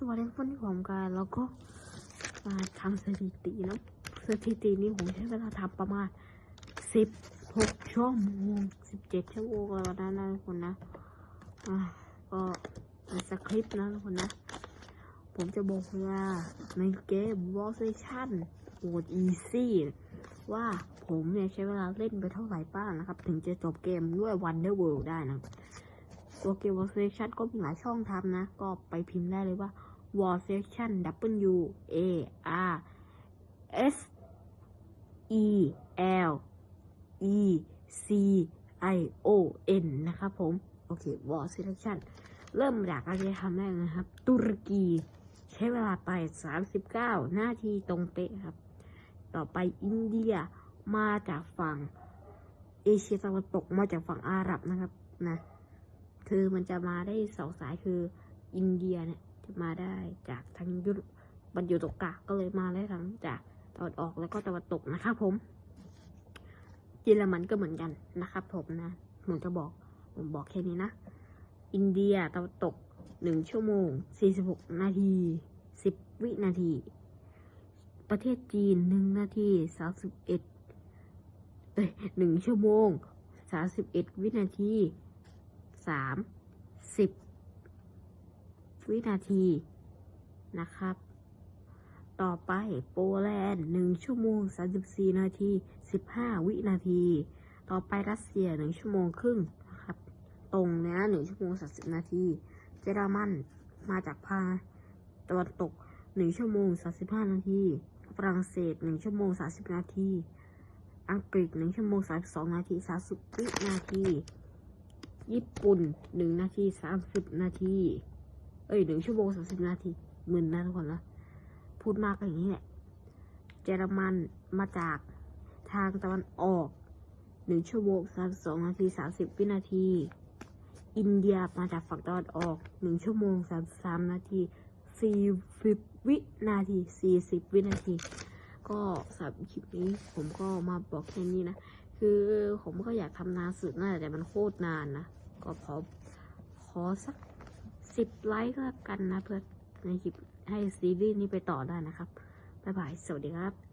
สวัสดีครับวันนี้ผมกายแล้วก็มาทำสถิติแล้วสถิตินี้ผมใช้เวลาทำประมาณสิบหกชั่วโมงสิบเจ็ดชั่วโมงแล้วนะนะทุกคนนะอ่าก็ในสคริปต์นะทุกคนนะ ผมจะบอกว่าในเกม w a r s t a t i o n โหมด Easy ว่าผมเนี่ยใช้เวลาเล่นไปเท่าไหร่บ้างนะครับ ถึงจะจบเกมด้วย Wonder World ได้นะ ตัวเกม War Station ก็มีหลายช่องทำนะ ก็ไปพิมพ์ได้เลยว่า War Station W A R S E L E C I O N นะครับผม โอเค War Station เริ่มจากการจะทำแรกนะครับ ตุรกี ใช้เวลาไป 39 นาทีตรงเป๊ะครับ ต่อไปอินเดียมาจากฝั่ง เอเชียตะวันตกมาจากฝั่งอาหรับนะครับนะ คือมันจะมาได้สองสายคืออินเดียเนี่ยจะมาได้จากทางยุโรปบรรยุตกกะก็เลยมาได้ทั้งจากตะวันออกแล้วก็ตะวันตกนะครับผมเยอรมันก็เหมือนกันนะครับผมนะผมจะบอกผมบอกแค่นี้นะ อินเดียตะวันตกหนึ่งชั่วโมงสี่สิบหกนาทีสิบวินาที ประเทศจีนหนึ่งนาทีสามสิบเอ็ดเอ้ยหนึ่งชั่วโมงสามสิบเอ็ดวินาที สามสิบวินาทีนะครับ ต่อไปโปแลนด์หนึ่งชั่วโมงสามสิบสี่นาทีสิบห้าวินาที ต่อไปรัสเซียหนึ่งชั่วโมงครึ่งนะครับ ตรงนี้ยหนึ่งชั่วโมงสามสิบนาที เยอรมันมาจากพาตะวันตกหนึ่งชั่วโมงสามสิบห้านาที ฝรั่งเศสหนึ่งชั่วโมงสามสิบนาที อังกฤษหนึ่งชั่วโมงสามสองนาทีสามสิบวินาที ญี่ปุ่นหนึ่งนาทีสามสิบนาที เอ้ยหนึ่งชั่วโมงสามสิบนาทีหมื่นนะทุกคนนะพูดมากก็อย่างนี้แหละเยอรมันมาจากทางตะวันออกหนึ่งชั่วโมงสามสองนาทีสามสิบวินาที อินเดียมาจากฝั่งตะวันออกหนึ่งชั่วโมงสามสามนาทีสี่สิบวินาทีสี่สิบวินาที ก็สำหรับคลิปนี้ผมก็มาบอกแค่นี้นะ คือผมก็อยากทำนานสุดนะแต่มันโคตรนานนะ ก็ขอขอสักสิบไลค์ก็แล้วกันนะ เพื่อในคลิปให้ซีรีส์นี้ไปต่อได้นะครับ บ๊ายบาย สวัสดีครับ